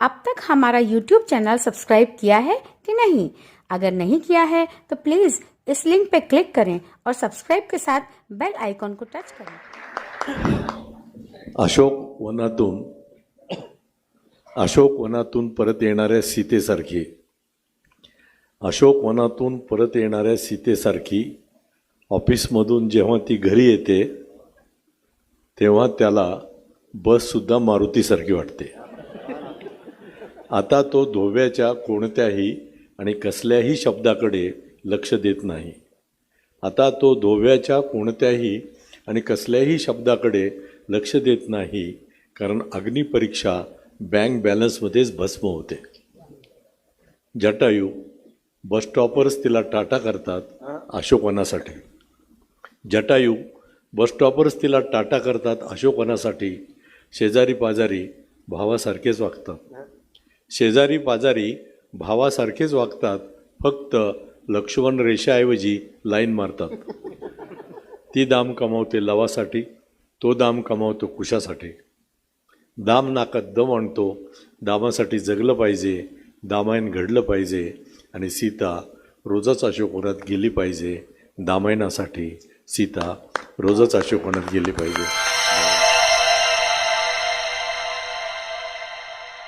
अब तक हमारा यूट्यूब चैनल सब्सक्राइब किया है कि नहीं? अगर नहीं किया है तो प्लीज़ इस लिंक पर क्लिक करें और सब्सक्राइब के साथ बेल आइकॉन को टच करें। अशोक वनातून अशोक वनातून परत येणाऱ्या सीतेसारखी अशोक वनातून परत येणाऱ्या सीतेसारखी ऑफिसमधून जेव्हा ती घरी येते तेव्हा त्याला बससुद्धा मारुतीसारखी वाटते. आता तो धोव्याच्या कोणत्याही आणि कसल्याही शब्दाकडे लक्ष देत नाही. आता तो धोव्याच्या कोणत्याही आणि कसल्याही शब्दाकडे लक्ष देत नाही कारण अग्निपरीक्षा बँक बॅलन्समध्येच भस्म होते. जटायू बसस्टॉपवरच तिला टाटा करतात अशोकवनासाठी. जटायू बसस्टॉपवरच तिला टाटा करतात अशोकवनासाठी. शेजारी पाजारी भावासारखेच वागतात. शेजारी पाजारी भावासारखेच वागतात फक्त लक्ष्मण रेषाऐवजी लाईन मारतात. ती दाम कमावते लवासाठी तो दाम कमावतो कुशासाठी. दाम नाकात दम आणतो दामासाठी जगलं पाहिजे दामायण घडलं पाहिजे आणि सीता रोजच अशोकवनात गेली पाहिजे दामायणासाठी सीता रोजच अशोकवनात गेली पाहिजे.